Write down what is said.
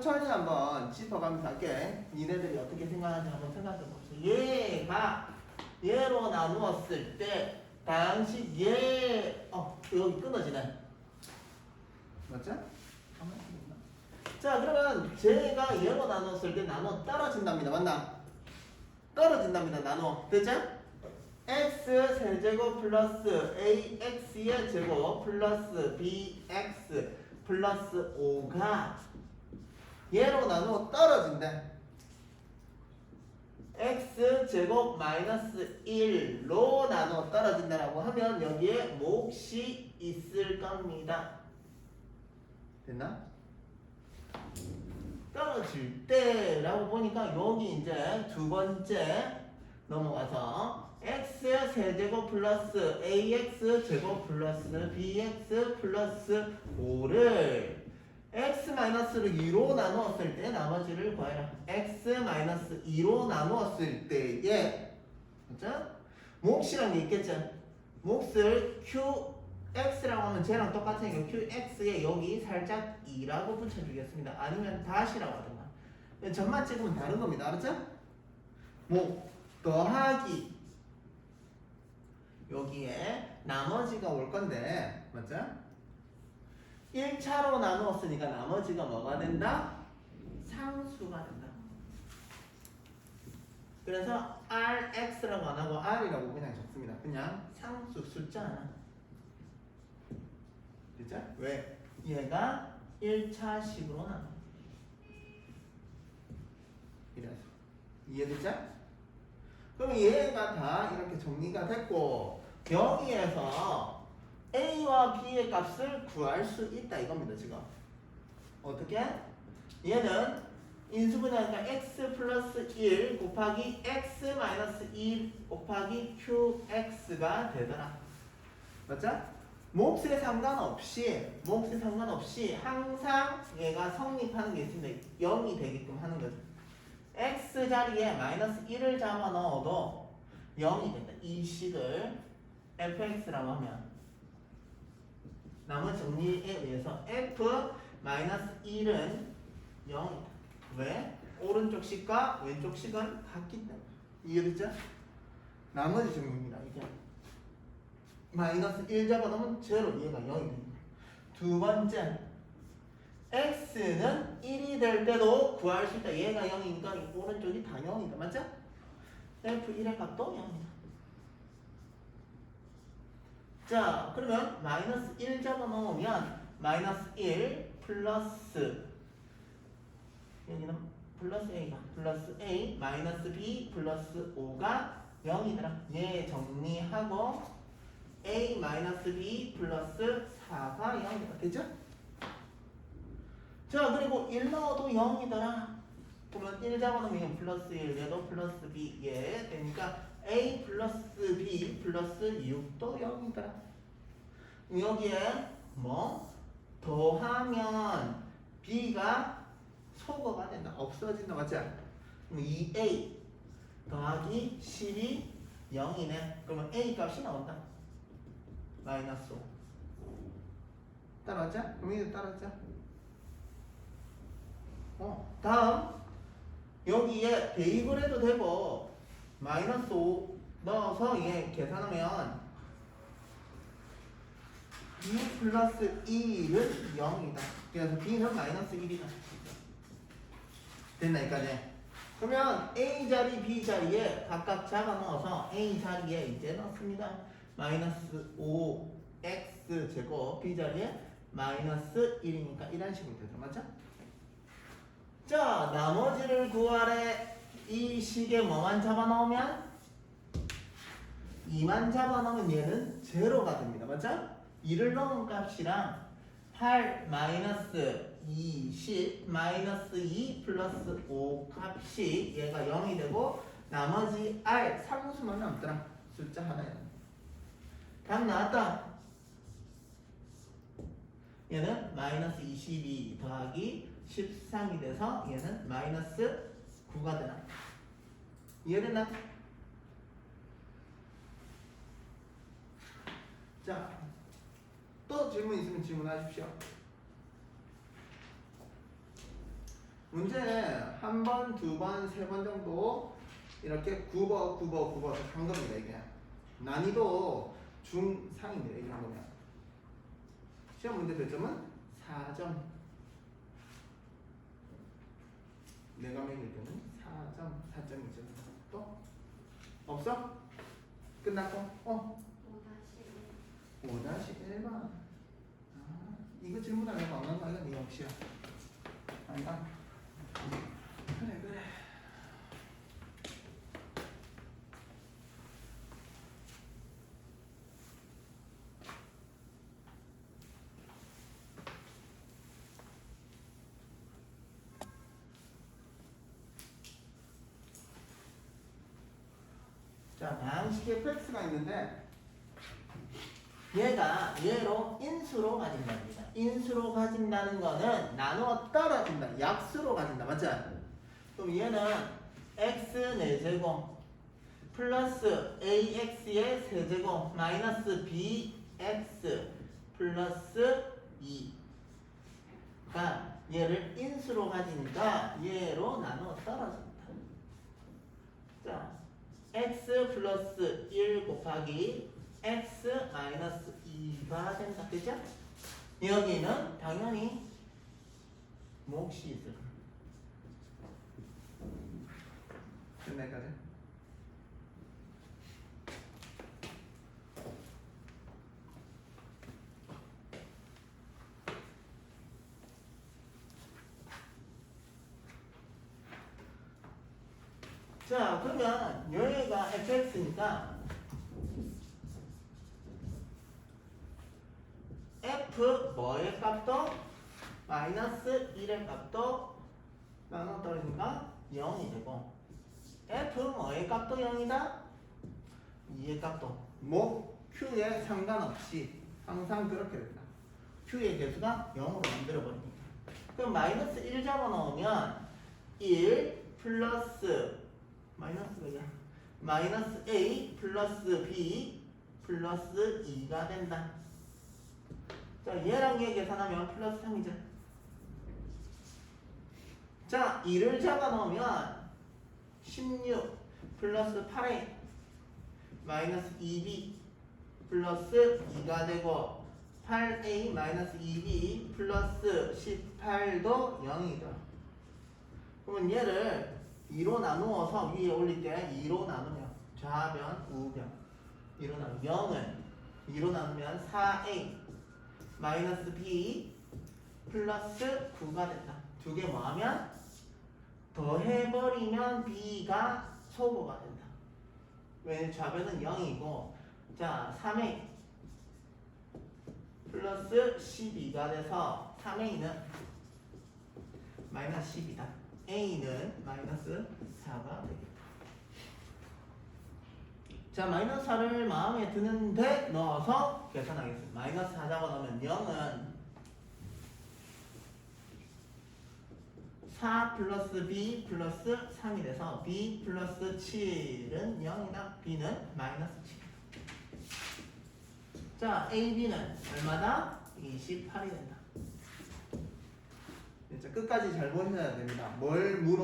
천천히 한번 짚어가면서 할게. 니네들이 어떻게 생각하는지 한번 생각해 봅시다. 얘가 얘로 나누었을 때 당시 얘, 어, 여기 끊어지네. 맞죠? 가만히 있나? 자, 그러면 제가 얘로 나눴을 때 나눠 떨어진답니다. 맞나? 떨어진답니다. 나눠. 됐죠? x 세제곱 플러스 ax의 제곱 플러스 bx 플러스 5가 얘로 나누어 떨어진대. x 제곱 마이너스 1로 나누어 떨어진다라고 하면 여기에 몫이 있을 겁니다. 됐나? 떨어질 때라고 보니까 여기 이제 두 번째 넘어가서 x 세제곱 플러스 ax 제곱 플러스 bx 플러스 5를 x 마이너스를 2로 나누었을 때 나머지를 구해라. x 마이너스 2로 나누었을 때에 그죠? 몫이란 게 있겠죠? 몫을 qx라고 하면 쟤랑 똑같으니까 qx에 여기 살짝 2라고 붙여주겠습니다. 아니면 다시라고 하든가. 점만 찍으면 다른 겁니다. 알았죠? 뭐 더하기 여기에 나머지가 올 건데 맞죠? 1차로 나누었으니까 나머지가 뭐가 된다? 상수가 된다. 그래서 rx라고 안 하고 r이라고 그냥 적습니다. 그냥 상수 숫자 하나. 됐죠? 왜? 얘가 1차식으로 나눠. 이래서 이해됐죠? 그럼 얘가 다 이렇게 정리가 됐고 여기에서 a와 b의 값을 구할 수 있다 이겁니다 지금 어떻게? 얘는 인수분해하니까 x 플러스 1 곱하기 x 마이너스 1 곱하기 qx가 되더라 맞죠? 몫에 상관없이 몫에 상관없이 항상 얘가 성립하는 게 있습니다 0이 되게끔 하는 거죠 x 자리에 마이너스 1을 잡아 넣어도 0이 된다. 이 식을 fx라고 하면 나머지 정리에 의해서 f 마이너스 1은 0이다. 왜? 오른쪽 식과 왼쪽 식은 같기 때문에. 이해됐죠? 나머지 정리입니다. 이게 마이너스 1 잡아 넣으면 제로 얘가 0이 됩니다. 두 번째 x는 1이 될 때도 구할 수 있다. 얘가 0이니까 이 오른쪽이 다 0이다. 맞죠? f1의 값도 0이다. 자, 그러면 마이너스 1 잡아 넣으면 마이너스 1 플러스 여기는 플러스 a가 플러스 a 마이너스 b 플러스 5가 0이더라. 얘 정리하고 a 마이너스 b 플러스 4가 0이다. 됐죠? 자 그리고 1 넣어도 0이더라 그러면 1 잡아놓으면 플러스 1 얘도 플러스 b 얘 되니까 a 플러스 b 플러스 6도 0이더라 여기에 뭐 더하면 b가 소거가 된다. 없어진다. 맞지? 그럼 2a 더하기 10이 0이네. 그러면 a 값이 나온다. 마이너스 5 따라왔죠? 그럼 이제 따라왔죠? 어, 다음 여기에 대입을 해도 되고 마이너스 5 넣어서 얘 계산하면 2 플러스 1은 0이다. 그래서 b는 마이너스 1이다. 됐나 여기까지? 그러면 a 자리, b 자리에 각각 잡아 넣어서 a 자리에 이제 넣습니다. 마이너스 5x 제곱 b 자리에 마이너스 1이니까 이런 식으로 되죠. 맞죠? 자, 나머지를 구하래. 이 식에 뭐만 잡아넣으면? 2만 잡아넣으면 얘는 제로가 됩니다. 맞죠? 2를 넣은 값이랑 8 마이너스 20 마이너스 2 플러스 5 값이 얘가 0이 되고 나머지 R 상수만 남더라. 숫자 하나에. 답 나왔다. 얘는 마이너스 22 더하기 13이 돼서 얘는 마이너스 9가 되나? 이해됐나? 자, 또 질문 있으면 질문하십시오. 문제 한 번, 두 번, 세 번 정도 이렇게 굽어, 굽어, 굽어서 한 겁니다, 이게. 난이도 중상입니다, 이 정도면. 시험 문제 배점은 4점. 내가 매길 때는 4점, 4점이죠. 또? 없어? 끝났고? 어? 5-1번. 아, 이거 질문 안 해봐. 안 가면 네 없이야. 아니다. 그래, 그래. 자, 방식의 fx가 있는데 얘가 얘로 인수로 가진답니다. 인수로 가진다는 거는 나누어 떨어진다. 약수로 가진다. 맞죠? 그럼 얘는 x 4제곱 플러스 ax의 세제곱 마이너스 bx 플러스 2가 얘를 인수로 가지니까 얘로 나누어 떨어진다. 자, x 플러스 1 곱하기 x 마이너스 2가 된다. 그죠? 여기는 당연히 몫이 있을 거야. 끝내까지. 자, 그러면 여기가 fx니까 f 뭐의 값도 마이너스 1의 값도 나눠 떨어지니까 0이 되고 f 뭐의 값도 0이다? 2의 값도. 뭐? Q에 상관없이 항상 그렇게 된다. Q의 개수가 0으로 만들어 버립니다 그럼 마이너스 1 잡아놓으면 1 플러스 마이너스 뭐야 마이너스 a 플러스 b 플러스 2가 된다 자, 얘랑 얘 계산하면 플러스 3이죠. 자, 2를 잡아 넣으면 16 플러스 8a 마이너스 2b 플러스 2가 되고 8a 마이너스 2b 플러스 18도 0이다. 그러면 얘를 2로 나누어서 위에 올릴 때 2로 나누면 좌변, 우변 2로 나누면 0을 2로 나누면 4a 마이너스 b 플러스 9가 된다. 두 개 뭐하면 더해버리면 b가 소거가 된다. 왜 좌변은 0이고 자 3a 플러스 12가 돼서 3a는 마이너스 10이다. A는 마이너스 4가 되겠다. 자 마이너스 4를 마음에 드는데 넣어서 계산하겠습니다. 마이너스 4 잡아 넣으면 0은 4 플러스 b 플러스 3이 돼서 b 플러스 7은 0이다. b는 마이너스 7. 자 ab는 얼마다? 28이 된다. 끝까지 잘 보셔야 됩니다. 뭘 물어